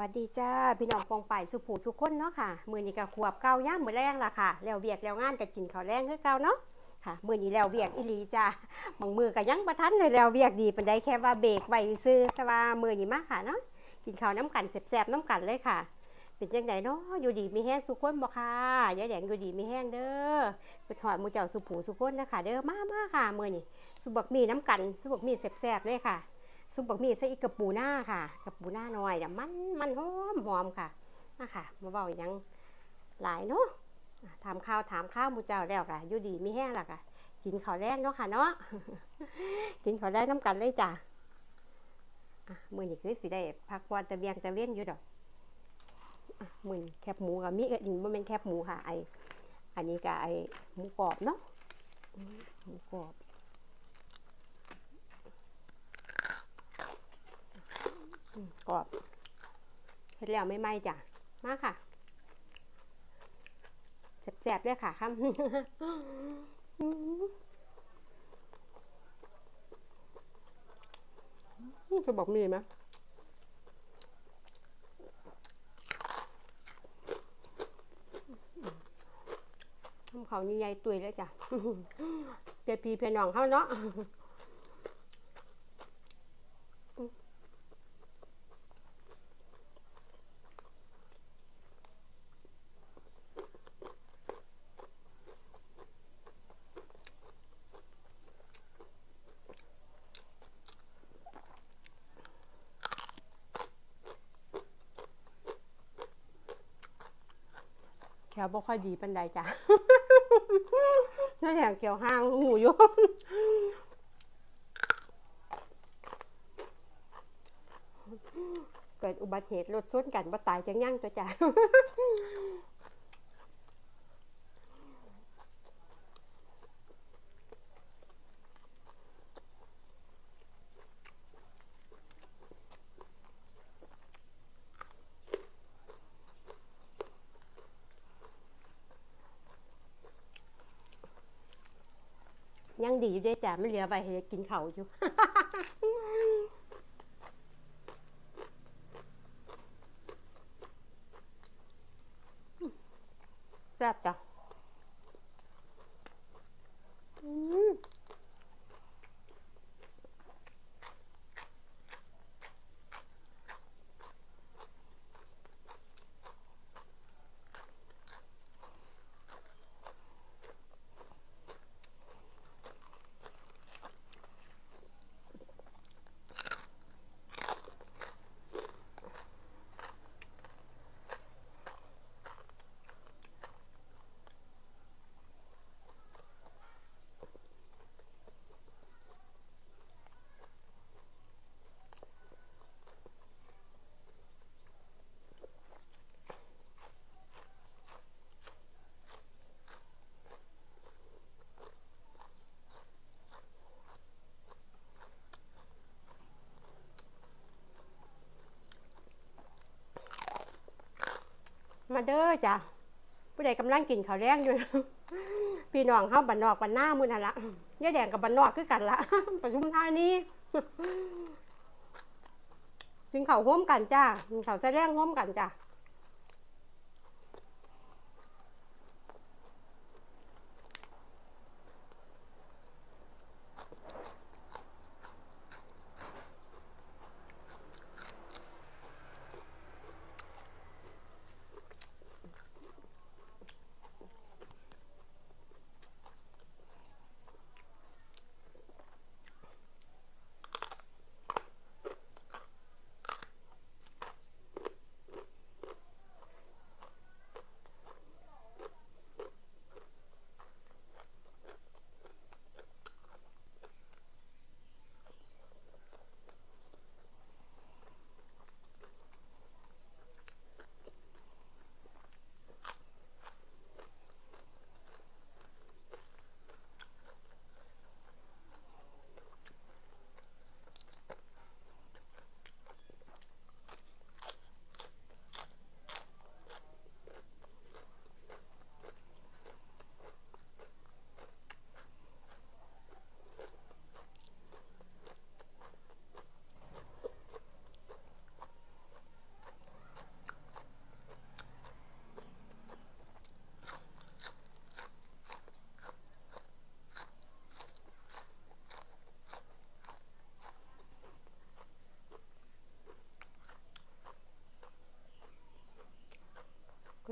วัสดีจ้าพี่น้องปองไปสุผูสุคนเนาะค่ะมือนี้ก็ขวบเก้าย่ามือแรงล่ะค่ะแล้วเวียกแล้วงานก็กินข้าวแรงคือเก่าเนาะค่ะมือนี้แล้วเวียกอีลีจ้าบางมือก็ยังประทันเลยแล้วเวียกดีเปันได้แค่ว่าเบรกไว้ซื้อแต่ว่ามือนี้มากค่ะเนาะกินข้าวน้ำกันแสบๆน้ำกันเลยค่ะ เป็นจังไดเนาะอยู่ดีมีแห้งสุคนบ่ค่ะยายแดงอยู่ดีมีแห้งเด้อไปถอดมูเจ้าสุผูสุคนนะคะเด้อมามาค่ะมือนี้สุบักมีน้ำกันสุบักมีแสบๆเลยค่ะ ซุปบักหมี่ใส่อีกกระปูหน้าค่ะกระปูหน้าหน่อยเดี๋ยวมันมันหอมหอมค่ะมาค่ะมาเบาหยังหลายเนาะถามข้าวถามข้าวมูเจ้าแล้วค่ะอยู่ดีไมีแห้งแล้วค่ะกินข้าวแรกเนาะค่ะเนาะกินข้าวแรกน้ำกันเลยจ้ะมือนี่คือสิได้พักวันตะเบียงตะเว้นอยู่ดอกอะมือนแคบหมูกับมีเอ็ดมันเป็นแคบหมูค่ะไออันนี้กับไอหมูกรอบเนาะหมูกรอบ อืม กรอบเสร็จแล้วไม่ไหม้จ้ะ มาค่ะแสบๆเลยค่ะครับจะบอกมีไหมทำเขานี่ใหญ่ตุยเลยจ้ะเปียพีเพียน้องเขาเนาะ วบ่ค่อยดีปันใดจ้ะนั่นแหละเกี่ยวห้างหูอยู่เกิดอุบัติเหตุรถชนกันบ่ตายจังยั่งตัวจ้ะ ยังดีอยู่ด้จ้ะไม่เหลือไปให้กินเขาวอยู่ แซ่บจ้ะอืมมา เด้อจ้ะผู้ใดกำลังกินข้าวแรงอยู่ พี่น้องเฮาบันนอกบันหน้ามื้อนั่นละยายแดงกับบันนอกคือกันละประชุมท่านี้กินข้าวห่มกันจ้ากินข้าวแสดงห่มกันจ้า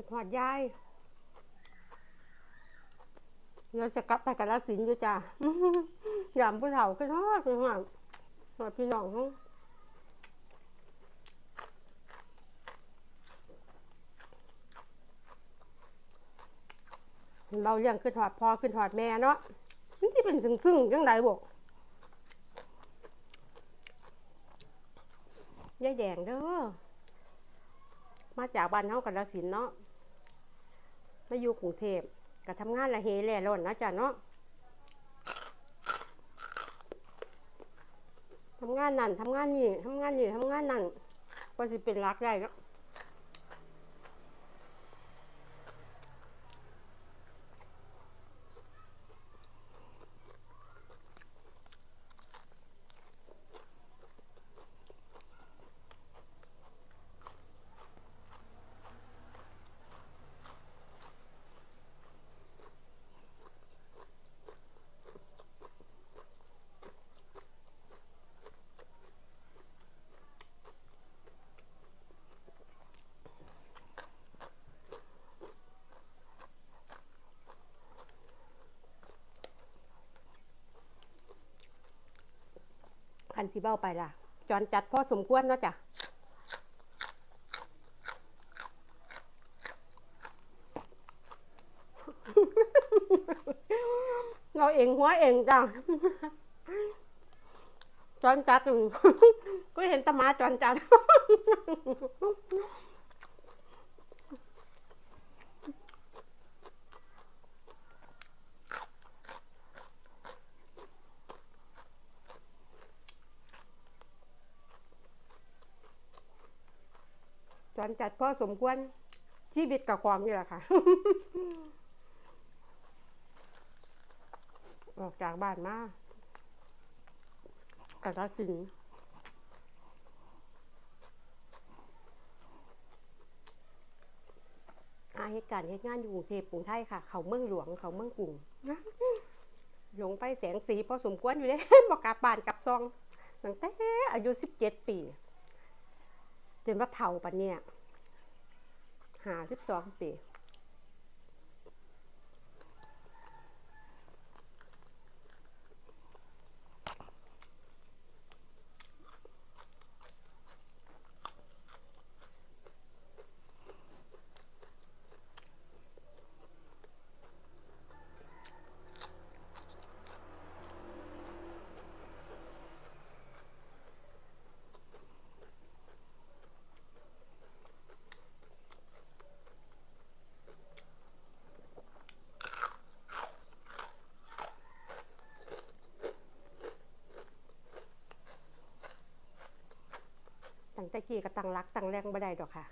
ม หอดยายเราจะกลับไปกับลาสินอยู่จ้ะยามผู้เฒ่าก็ทอดพี่น้องหอดพี่น้องเขาเราเลี้ยงขึ้นหอดพ่อขึ้นหอดแม่เนาะมันที่เป็นซึ่งซึ่งๆจังไดบอกยายแดงเด้อมาจากบ้านเฮากันละสินเนาะ มาอยู่กรุงเทพก็ทำงานละเฮแล่ร่อนนะจ๊ะเนาะทำงานนั่นทำงานนี่ทำงานนี่ทำงานนั่นก็สิเป็นรักได้เนา คันสีเบ้าไปล่ะ จอนจัดพ่อสมควรเนาะจ้ะเราเองหัวเองจ้ะจอนจัดก็เห็นตมาจอนจัด อนจัดพอสมควรชีวิตกับความนี่แหละค่ะ ออกจากบ้านมากับตัดสินธุ์อาเหตุการณ์เหตุงานอยู่กรุงเทพกรุงไทยค่ะ เขาเมืองหลวงเขาเมืองกรุงหลงไปแสงสีพอสมควรอยู่เลยบอกกลับบ้านกลับซองตั้งแต่อายุสิบเจ็ดปีจนว่าเท่าปะเนี่ย หาสิบสองปี ตั้งแต่ก็ตั้งรักตั้งแรงบ่ได้ดอกค่ะ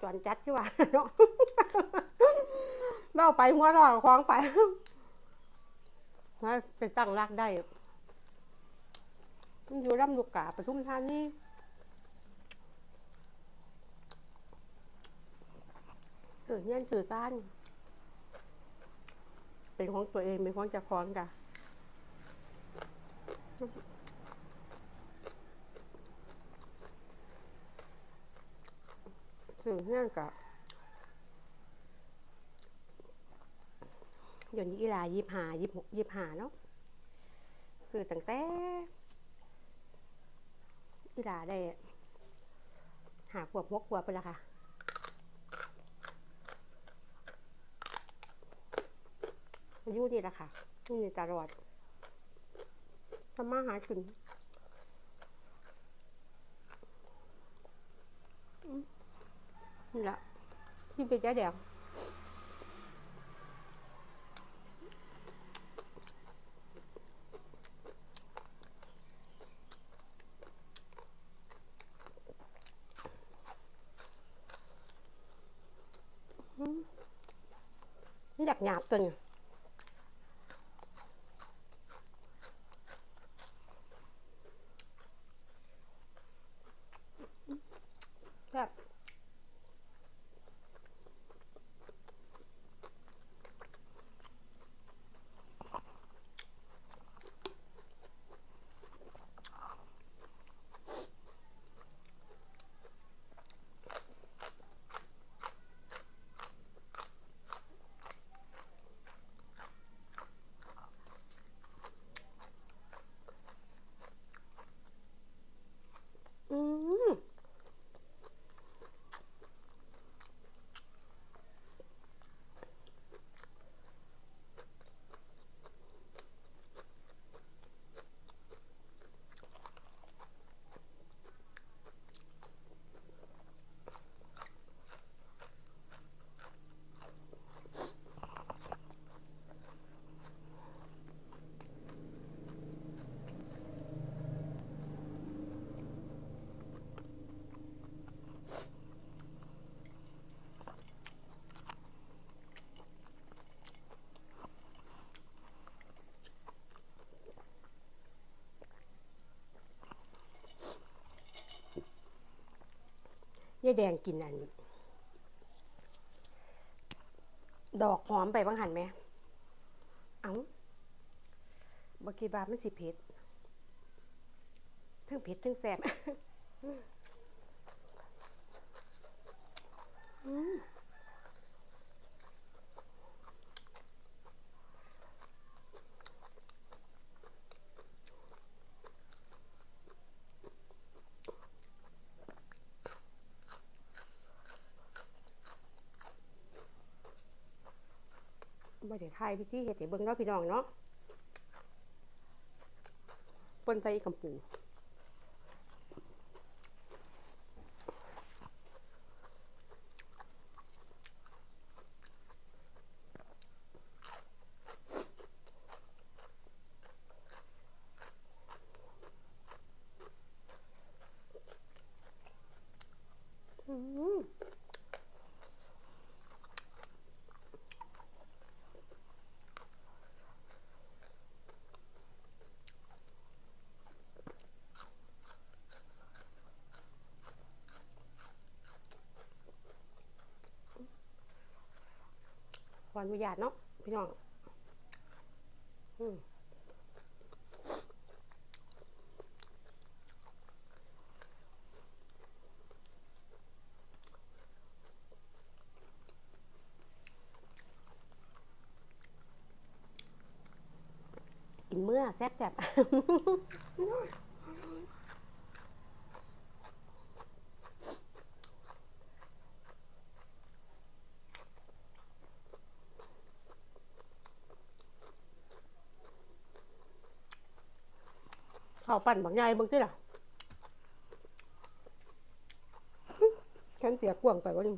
จวนจัดอยู่ว่าเนาะเล่าไปหัวเรอคล้องไปว่จะตั้งรักได้มันอยู่ลำลูกกาปทุมธานีสื่อเงี้ยนสื่อซ่านเป็นของตัวเองเป็นของเจ้าของจ้ะ สื่อเงี้ยนกับยวนี้อีหลายิบหายิบหกยิบหาเนาะคือตั้งแต่อีหลาได้ หาขวบหกขวบไปแล้วค่ะอายุนี่แหละค่ะนี่ตลอดทำมาหากินอืม นี่แหละที่เป็นยาแดงอืมอยากหยาบตัวเนี่ยแบบ อ ยายแดงกินอัน ดอกหอมไปบ้างหันไหม เอาบกีบามันสิเผ็ดทั้งเผ็ดทั้งแสบอืม บ่ได้ทายพี่ที่เฮ็ดให้เบิ่งเนาะพี่น้องเนาะปนใส่กำปู อืมขออ นุญาตเนาะพี่น้องอืมกินเมื่อแซ่บแซ่บ ปั่นบางใหญ่เบางที่ล่ะฉันเสียกวงไปว่านี่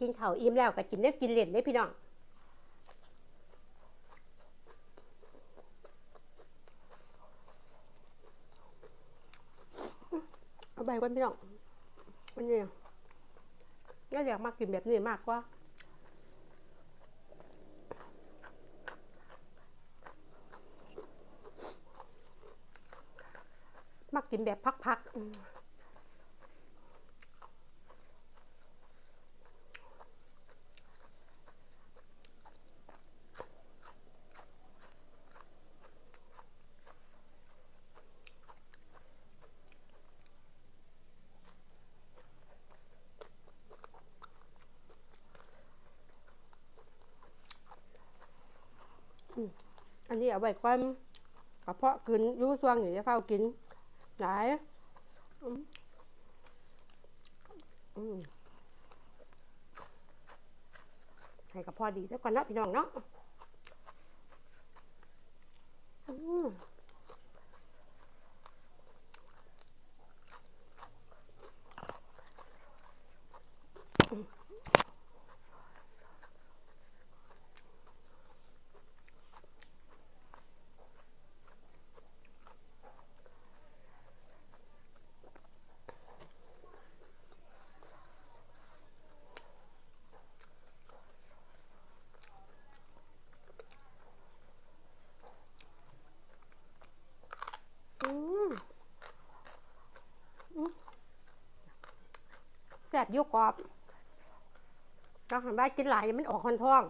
กินข้าวอิ่มแล้วก็กินเนื้อกินเหรียญได้พี่น้อง เอาไปก่อนพี่น้องวันนี้ก็อยากมากกินแบบนี้มากกว่ามากินแบบพักๆอืมอันนี้เอา ไว้ก่อนกระเพาะกินอยูช่วงนี้จะเฝ้ากินหลายให้กระเพาะดีแล้วก่อนนะพี่น้องเนาะอืมอืมอืมแซ่ บอยุกกรอบเราหันบ้ากินหลายมันออกคอนท้อง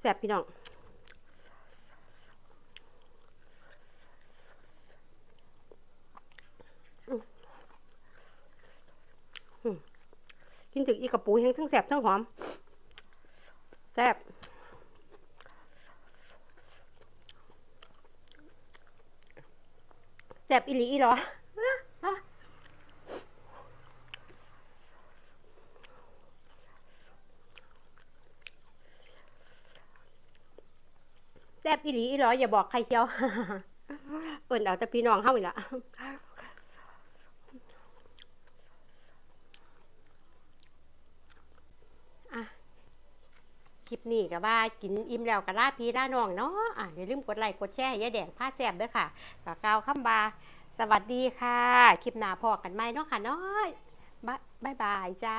แซ่บพี่น้องกินถึงอีกระปูแห้งทั้งแสบทั้งหอมแสบแสบอีหลีอีหรอ แสบอีหลีอีหรออย่าบอกใครเชียวเปิ่นเอาแต่พี่น้องเฮาอีกละคลิปนี้ก็ว่ากินอิ่มแล้วก็ลาพี่ลาน้องเนาะอะอย่าลืมกดไลค์กดแชร์ยาแดงผ้าแซบด้วยค่ะก็กาวคำบา สวัสดีค่ะ คลิปหน้าพอกันไหมเนาะค่ะเน้อยบ๊ายบายจ้า